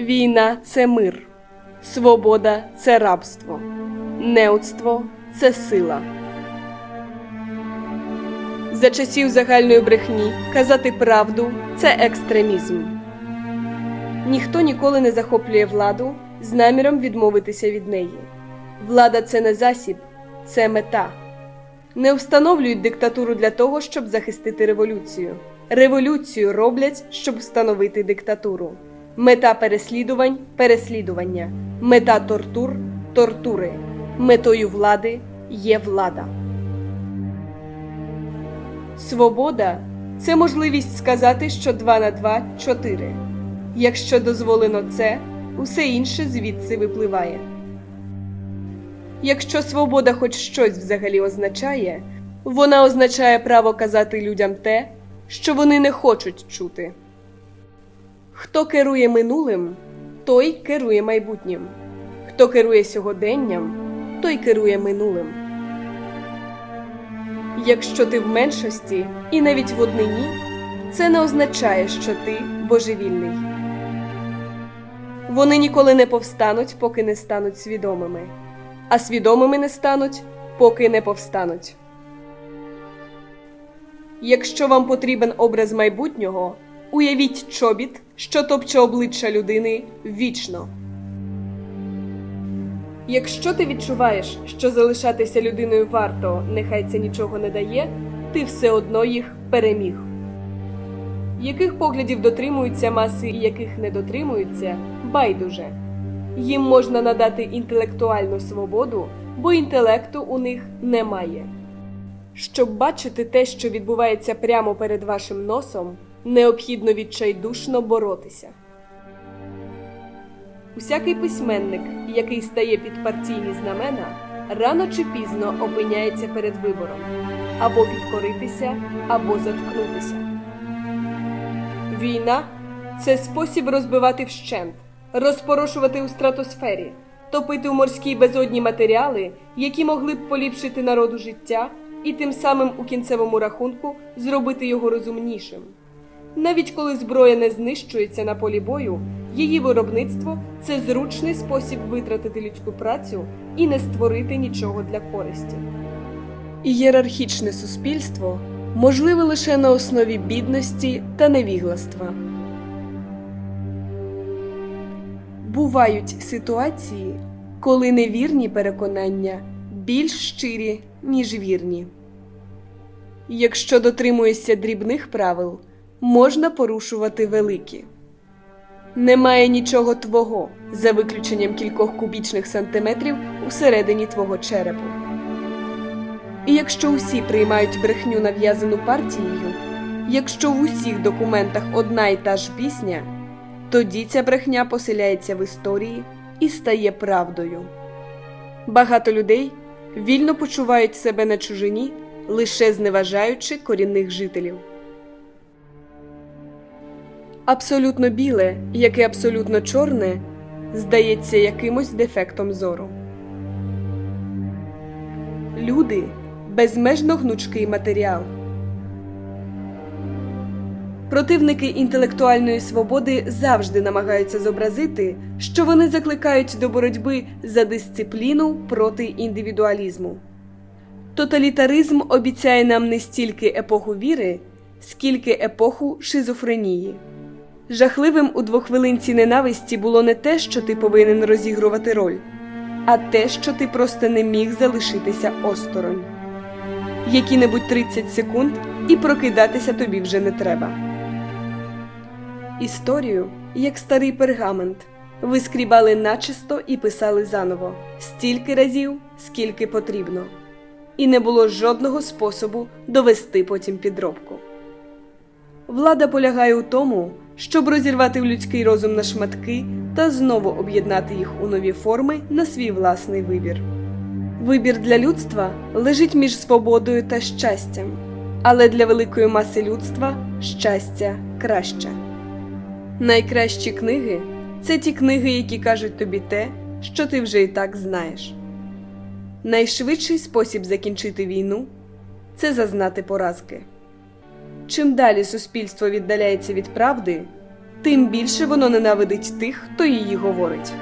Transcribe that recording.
Війна це мир, свобода це рабство, неудство це сила. За часів загальної брехні казати правду це екстремізм. Ніхто ніколи не захоплює владу з наміром відмовитися від неї. Влада це не засіб, це мета. Не встановлюють диктатуру для того, щоб захистити революцію. Революцію роблять, щоб встановити диктатуру. Мета переслідувань переслідування. Мета тортур тортури. Метою влади є влада. Свобода це можливість сказати, що 2 на 2 – 4. Якщо дозволено це, усе інше звідси випливає. Якщо свобода хоч щось взагалі означає, вона означає право казати людям те, що вони не хочуть чути. Хто керує минулим, той керує майбутнім. Хто керує сьогоденням, той керує минулим. Якщо ти в меншості і навіть в однині, це не означає, що ти божевільний. Вони ніколи не повстануть, поки не стануть свідомими, а свідомими не стануть, поки не повстануть. Якщо вам потрібен образ майбутнього, уявіть чобіт, що топче обличчя людини вічно. Якщо ти відчуваєш, що залишатися людиною варто, нехай це нічого не дає, ти все одно їх переміг. Яких поглядів дотримуються маси і яких не дотримуються, байдуже. Їм можна надати інтелектуальну свободу, бо інтелекту у них немає. Щоб бачити те, що відбувається прямо перед вашим носом, необхідно відчайдушно боротися. Усякий письменник, який стає під партійні знамена, рано чи пізно опиняється перед вибором або підкоритися, або заткнутися. Війна це спосіб розбивати вщент, розпорошувати у стратосфері, топити у морській безодні матеріали, які могли б поліпшити народу життя і тим самим у кінцевому рахунку зробити його розумнішим. Навіть коли зброя не знищується на полі бою, її виробництво це зручний спосіб витратити людську працю і не створити нічого для користі. Ієрархічне суспільство можливе лише на основі бідності та невігластва. Бувають ситуації, коли невірні переконання більш щирі, ніж вірні. Якщо дотримуєшся дрібних правил, можна порушувати великі. Немає нічого твого, за виключенням кількох кубічних сантиметрів усередині твого черепу. І якщо усі приймають брехню нав'язану партією, якщо в усіх документах одна й та ж пісня, тоді ця брехня поселяється в історії і стає правдою. Багато людей вільно почувають себе на чужині, лише зневажаючи корінних жителів. Абсолютно біле, як і абсолютно чорне, здається якимось дефектом зору. Люди безмежно гнучкий матеріал. Противники інтелектуальної свободи завжди намагаються зобразити, що вони закликають до боротьби за дисципліну проти індивідуалізму. Тоталітаризм обіцяє нам не стільки епоху віри, скільки епоху шизофренії. Жахливим у двохвилинці ненависті було не те, що ти повинен розігрувати роль, а те, що ти просто не міг залишитися осторонь. Які-небудь 30 секунд і прокидатися тобі вже не треба. Історію, як старий пергамент, вискрібали начисто і писали заново стільки разів, скільки потрібно, і не було жодного способу довести потім підробку. Влада полягає у тому, щоб розірвати людський розум на шматки та знову об'єднати їх у нові форми на свій власний вибір. Вибір для людства лежить між свободою та щастям, але для великої маси людства щастя краще. Найкращі книги це ті книги, які кажуть тобі те, що ти вже і так знаєш. Найшвидший спосіб закінчити війну це зазнати поразки. Чим далі суспільство віддаляється від правди, тим більше воно ненавидить тих, хто її говорить.